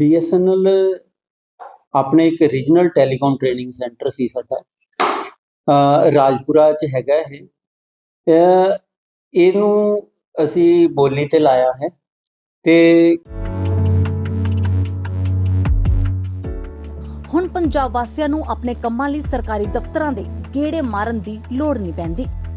BSNL ਆਪਣੇ ਇੱਕ regional telecom training centre ਸੀ ਸਾਡਾ। ਰਾਜਪੁਰਾ ਚ ਹੈਗਾ ਇਹ। ਇਹਨੂੰ ਅਸੀਂ ਬੋਲੀ ਤੇ ਲਾਇਆ ਹੈ ਤੇ ਹੁਣ ਪੰਜਾਬ ਵਾਸੀਆਂ ਨੂੰ ਆਪਣੇ ਕੰਮਾਂ ਲਈ ਸਰਕਾਰੀ ਦਫ਼ਤਰਾਂ ਦੇ ਗੇੜੇ ਮਾਰਨ ਦੀ ਲੋੜ ਨਹੀਂ ਪੈਂਦੀ।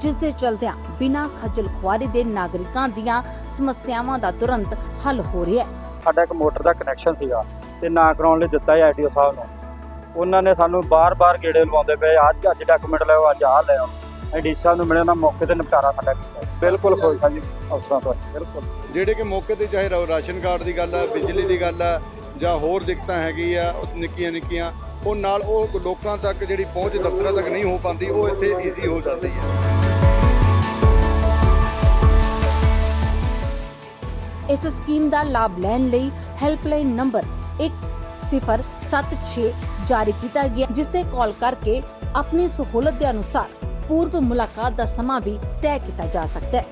ਜਿਸ ਦੇ ਚਲਦਿਆਂ ਬਿਨਾਂ ਖੱਜਲ ਖੁਆਰੀ ਦੇ ਨਾਗਰਿਕਾਂ ਦੀਆਂ ਸਮੱਸਿਆਵਾਂ ਦਾ ਤੁਰੰਤ ਹੱਲ ਹੋ ਰਿਹਾ ਹੈ। ਸਾਡਾ ਇੱਕ ਮੋਟਰ ਦਾ ਕਨੈਕਸ਼ਨ ਸੀਗਾ ਤੇ ਨਾ ਕਰਾਉਣ ਲਈ ਦਿੱਤਾ ਹੈ ਆਈਡੀਓ ਸਾਹਿਬ ਨੂੰ। ਉਹਨਾਂ ਨੇ ਸਾਨੂੰ ਬਾਰ-ਬਾਰ ਗੇੜੇ ਲਵਾਉਂਦੇ ਪਏ ਅੱਜ ਅੱਜ ਡਾਕੂਮੈਂਟ ਲਿਆਓ ਅੱਜ ਆਹ ਲਿਆਓ। ਆਈਡੀ ਸਾਹਿਬ ਨੂੰ ਮਿਲੇ ਉਹਨਾਂ ਮੌਕੇ ਤੇ ਨਿਪਟਾਰਾ ਸਾਡਾ ਕੀਤਾ। ਬਿਲਕੁਲ ਖੁਸ਼ ਹਾਂ ਜੀ ਅਫਸਰਾਂ ਤੋਂ। ਬਿਲਕੁਲ। ਜਿਹੜੇ ਕਿ ਮੌਕੇ ਤੇ ਚਾਹੇ ਰਾ- ਰਾਸ਼ਨ ਕਾਰਡ ਦੀ ਗੱਲ ਆ ਬਿਜਲੀ ਦੀ ਗੱਲ ਆ ਜਾਂ ਹੋਰ ਦਿੱਕਤਾਂ ਹੈਗੀ ਆ ਉਹ ਨਿੱਕੀਆਂ ਨਿੱਕੀਆਂ ਉਹ ਨਾਲ ਉਹ ਲੋਕਾਂ ਤੱਕ ਜਿਹੜੀ ਪਹੁੰਚ ਦਫ਼ਤਰਾਂ ਤੱਕ ਨਹੀਂ ਹੋ ਪਾਉਂਦੀ ਉਹ ਇੱਥੇ ਈਜ਼ੀ ਹੋ ਜਾਂਦੀ ਹੈ। ਇਸ ਸਕੀਮ ਦਾ ਲਾਭ ਲੈਣ ਲਈ ਹੈਲਪਲਾਈਨ ਨੰਬਰ 1076 ਜਾਰੀ ਕੀਤਾ ਗਿਆ, ਜਿਸ ਤੇ ਕਾਲ ਕਰਕੇ ਆਪਣੀ ਸਹੂਲਤ ਦੇ ਅਨੁਸਾਰ ਪੂਰਵ ਮੁਲਾਕਾਤ ਦਾ ਸਮਾਂ ਵੀ ਤੈਅ ਕੀਤਾ ਜਾ ਸਕਦਾ ਹੈ।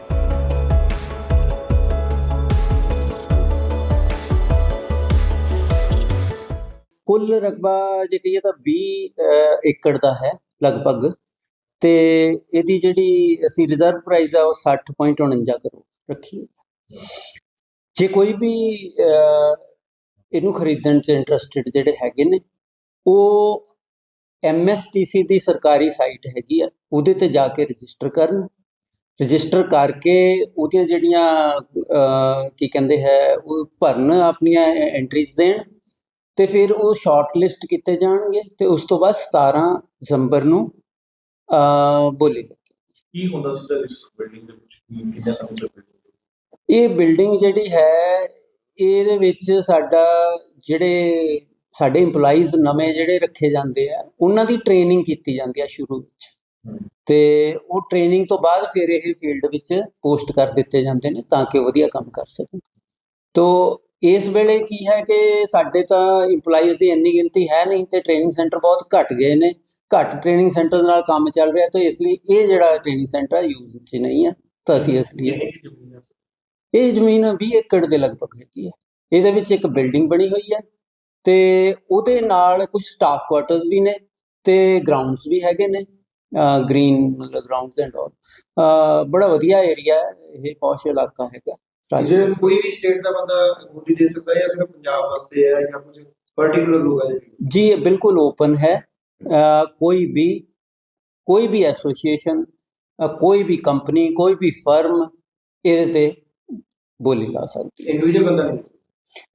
ਕੁੱਲ ਰਕਬਾ ਜੇ ਕਹੀਏ ਤਾਂ 20 ਏਕੜ ਦਾ ਹੈ ਲਗਭਗ, ਤੇ ਇਹਦੀ ਜਿਹੜੀ ਅਸੀਂ ਰਿਜ਼ਰਵ ਪ੍ਰਾਈਸ ਆ ਉਹ 60.49 ਕਰੋੜ ਰੱਖੀ ਜੇ ਕੋਈ ਵੀ ਇਹਨੂੰ ਖਰੀਦਣ 'ਚ ਇੰਟਰਸਟਿਡ ਜਿਹੜੇ ਹੈਗੇ ਨੇ, ਉਹ ਐਮਐਸਟੀਸੀ ਦੀ ਸਰਕਾਰੀ ਸਾਈਟ ਹੈਗੀ ਆ, ਉਹਦੇ ਤੇ ਜਾ ਕੇ ਰਜਿਸਟਰ ਕਰਨ। ਰਜਿਸਟਰ ਕਰਕੇ ਉਹਦੀਆਂ ਜਿਹੜੀਆਂ ਕੀ ਕਹਿੰਦੇ ਹੈ, ਉਹ ਭਰਨ ਆਪਣੀਆਂ ਐਂਟਰੀਜ਼ ਦੇਣ ਤੇ ਫਿਰ ਉਹ ਸ਼ਾਰਟ ਲਿਸਟ ਕੀਤੇ ਜਾਣਗੇ ਤੇ ਉਸ ਤੋਂ ਬਾਅਦ 17 ਦਸੰਬਰ ਨੂੰ ਬੋਲੀ ਲੱਗੀ ਕੀ ਹੁੰਦਾ ਸੀ ਤਾਂ ਇਸ ਬਿਲਡਿੰਗ ਦੇ ਵਿੱਚ? ਕੀ ਕਿੰਨਾ ਕੰਮ ਚੱਲ ਇਹ ਬਿਲਡਿੰਗ ਜਿਹੜੀ ਹੈ, ਇਹਦੇ ਵਿੱਚ ਸਾਡਾ ਜਿਹੜੇ ਸਾਡੇ EMPLOYEES ਨਵੇਂ ਜਿਹੜੇ ਰੱਖੇ ਜਾਂਦੇ ਆ, ਉਹਨਾਂ ਦੀ ਟ੍ਰੇਨਿੰਗ ਕੀਤੀ ਜਾਂਦੀ ਆ ਸ਼ੁਰੂ ਵਿੱਚ ਹਮ। ਤੇ ਉਹ ਟ੍ਰੇਨਿੰਗ ਤੋਂ ਬਾਅਦ ਫਿਰ ਇਹ ਫੀਲਡ ਵਿੱਚ ਪੋਸਟ ਕਰ ਦਿੱਤੇ ਜਾਂਦੇ ਨੇ ਤਾਂ ਕਿ ਵਧੀਆ ਕੰਮ ਕਰ ਸਕਣ ਤੋ ਇਸ ਵੇਲੇ ਕੀ ਹੈ ਕਿ ਸਾਡੇ ਤਾਂ EMPLOYEES ਦੀ ਇੰਨੀ ਗਿਣਤੀ ਹੈ ਨਹੀਂ ਤੇ ਟ੍ਰੇਨਿੰਗ ਸੈਂਟਰ ਬਹੁਤ ਘਟ ਗਏ ਨੇ ਘੱਟ ਟ੍ਰੇਨਿੰਗ ਸੈਂਟਰ ਨਾਲ ਕੰਮ ਚੱਲ ਰਿਹਾ, ਤਾਂ ਇਸ ਲਈ ਇਹ ਜਿਹੜਾ ਟ੍ਰੇਨਿੰਗ ਸੈਂਟਰ ਯੂਜ਼ ਵਿੱਚ ਨਹੀਂ ਹੈ ਤਾਂ ਅਸੀਂ ਇਸ ਲਈ ਇਹ ਜ਼ਮੀਨ ਹੈ ਇਹ ਜ਼ਮੀਨ 20 ਏਕੜ ਦੇ ਲਗਭਗ ਹੈਗੀ ਹੈ। ਇਹਦੇ ਵਿੱਚ ਇੱਕ ਬਿਲਡਿੰਗ ਬਣੀ ਹੋਈ ਹੈ ਤੇ ਉਹਦੇ ਨਾਲ ਕੁਝ ਸਟਾਫ ਕੁਆਰਟਰਸ ਵੀ ਨੇ ਤੇ ਗਰਾਊਂਡਸ ਵੀ ਹੈਗੇ ਨੇ ਗ੍ਰੀਨ ਮਤਲਬ ਗਰਾਊਂਡਸ ਐਂਡ ਆਲ ਬੜਾ ਵਧੀਆ ਏਰੀਆ ਹੈ ਇਹ ਪੌਸ਼ ਇਲਾਕਾ ਹੈਗਾ। ਜੇ ਕੋਈ ਵੀ ਸਟੇਟ ਦਾ ਬੰਦਾ ਗੁੱਡੀ ਦੇ ਸਕਦਾ ਹੈ ਜਾਂ ਸਿਰਫ ਪੰਜਾਬ ਵਾਸਤੇ ਹੈ ਜਾਂ ਕੁਝ ਪਾਰਟਿਕੂਲਰ ਲੋਕ ਹੈ ਜੀ ਇਹ ਬਿਲਕੁਲ ਓਪਨ ਹੈ। ਕੋਈ ਵੀ ਕੋਈ ਵੀ ਐਸੋਸੀਏਸ਼ਨ ਕੋਈ ਵੀ ਕੰਪਨੀ ਕੋਈ ਵੀ ਫਰਮ ਇਹਦੇ ਤੇ ਬੋਲੀ ਲਾ ਸਕਦੀ ਹੈ। ਇੰਡੀਵਿਜੂਅਲ ਬੰਦਾ ਨਹੀਂ।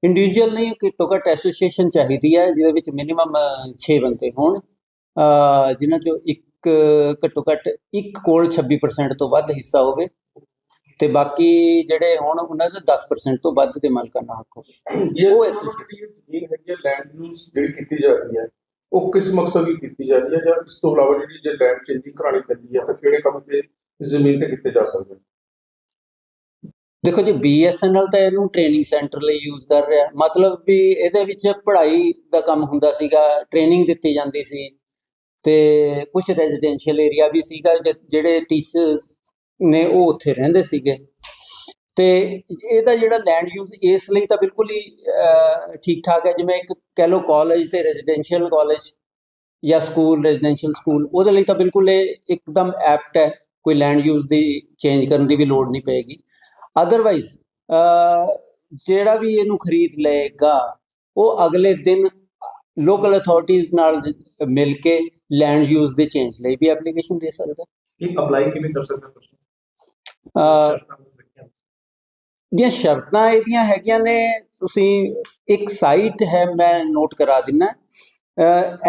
ਇੰਡੀਵਿਜੂਅਲ ਨਹੀਂ ਘੱਟੋ ਘੱਟ ਐਸੋਸੀਏਸ਼ਨ ਚਾਹੀਦੀ ਹੈ ਜਿਹਦੇ ਵਿੱਚ ਮਿਨੀਮਮ 6 ਬੰਦੇ ਹੋਣ। ਜਿਨ੍ਹਾਂ ਚੋਂ ਇੱਕ ਘੱਟੋ ਘੱਟ ਇੱਕ ਕੋਲ 26% ਤੋਂ ਵੱਧ ਹਿੱਸਾ ਹੋਵੇ ਤੇ ਬਾਕੀ ਜਿਹੜੇ ਹੋਣ ਉਹਨਾਂ ਦਾ 10% ਤੋਂ ਵੱਧ ਦੇ ਮਾਲਕਾਨਾ ਹੱਕ ਹੋਵੇ। ਉਹ ਐਸੋਸੀਏਸ਼ਨ ਜ਼ਮੀਨ ਹੈਗੀ ਲੈਂਡ ਯੂਜ਼ ਜਿਹੜੀ ਕੀਤੀ ਜਾ ਰਹੀ ਹੈ ਉਹ ਕਿਸ ਮਕਸਦ ਲਈ ਕੀਤੀ ਜਾ ਰਹੀ ਹੈ ਜਾਂ ਇਸ ਤੋਂ ਇਲਾਵਾ ਜਿਹੜੀ ਜੇ ਲੈਂਡ ਚੇਂਜਿੰਗ ਕਰਾਣੀ ਪੈਂਦੀ ਹੈ ਤਾਂ ਕਿਹੜੇ ਕੰਮ ਤੇ ਜ਼ਮੀਨ ਤੇ ਕੀਤੇ ਜਾ ਸਕਦੇ ਦੇਖੋ ਜੀ BSNL ਤਾਂ ਇਹਨੂੰ ਟ੍ਰੇਨਿੰਗ ਸੈਂਟਰ ਲਈ ਯੂਜ਼ ਕਰ ਰਿਹਾ। ਮਤਲਬ ਵੀ ਇਹਦੇ ਵਿੱਚ ਪੜ੍ਹਾਈ ਦਾ ਕੰਮ ਹੁੰਦਾ ਸੀਗਾ ਟ੍ਰੇਨਿੰਗ ਦਿੱਤੀ ਜਾਂਦੀ ਸੀ। ਤੇ ਕੁਝ ਰੈਜ਼ੀਡੈਂਸ਼ੀਅਲ ਏਰੀਆ ਵੀ ਸੀਗਾ, ਜ- ਜਿਹੜੇ ਟੀਚਰਸ ਨੇ ਉਹ ਉੱਥੇ ਰਹਿੰਦੇ ਸੀਗੇ। ਤੇ ਇਹਦਾ ਜਿਹੜਾ ਲੈਂਡ ਯੂਜ਼ ਇਸ ਲਈ ਤਾਂ ਬਿਲਕੁਲ ਹੀ ਠੀਕ ਠਾਕ ਹੈ। ਜਿਵੇਂ ਇੱਕ ਕਹਿ ਲਓ ਕਾਲਜ ਤੇ ਰੈਜ਼ੀਡੈਂਸ਼ੀਅਲ ਕਾਲਜ ਜਾਂ ਸਕੂਲ ਰੈਜ਼ੀਡੈਂਸ਼ੀਅਲ ਸਕੂਲ ਉਹਦੇ ਲਈ ਤਾਂ ਬਿਲਕੁਲ ਇਹ ਇੱਕਦਮ ਐਪਟ ਹੈ। ਕੋਈ ਲੈਂਡ ਯੂਜ਼ ਦੀ ਚੇਂਜ ਕਰਨ ਦੀ ਵੀ ਲੋੜ ਨਹੀਂ ਪਏਗੀ। ਅਦਰਵਾਈਜ਼ ਜਿਹੜਾ ਵੀ ਇਹਨੂੰ ਖਰੀਦ ਲਏਗਾ ਉਹ ਅਗਲੇ ਦਿਨ ਲੋਕਲ ਅਥਾਰਟੀਜ਼ ਨਾਲ ਮਿਲ ਕੇ ਲੈਂਡ ਯੂਜ਼ ਦੇ ਚੇਂਜ ਲਈ ਵੀ ਐਪਲੀਕੇਸ਼ਨ ਦੇ ਸਕਦਾ ਇਹ ਅਪਲਾਈ ਕਿਵੇਂ ਕਰ ਸਕਦਾ person? ਅਹ, ਸ਼ਰਤਾਂ ਹੋ ਸਕਦੀਆਂ। ਦੀਆਂ ਸ਼ਰਤਾਂ ਇਹਦੀਆਂ ਹੈਗੀਆਂ ਨੇ ਤੁਸੀਂ ਇੱਕ ਸਾਈਟ ਹੈ ਮੈਂ ਨੋਟ ਕਰਾ ਦਿੰਨਾ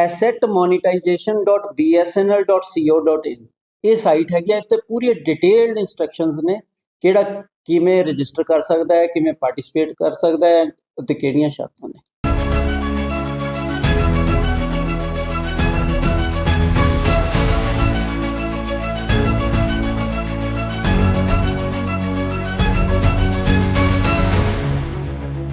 assetmonetization.bsnl.co.in ਇਹ ਸਾਈਟ ਹੈਗੀ ਹੈ ਤੇ ਪੂਰੀ ਡਿਟੇਲਡ ਇਨਸਟਰਕਸ਼ਨਸ ਨੇ ਕਿਹੜਾ ਕਿਵੇਂ ਰਜਿਸਟਰ ਕਰ ਸਕਦਾ ਹੈ ਕਿਵੇਂ ਪਾਰਟਿਸਿਪੇਟ ਕਰ ਸਕਦਾ ਹੈ ਤੇ ਕਿਹੜੀਆਂ ਸ਼ਰਤਾਂ ਨੇ?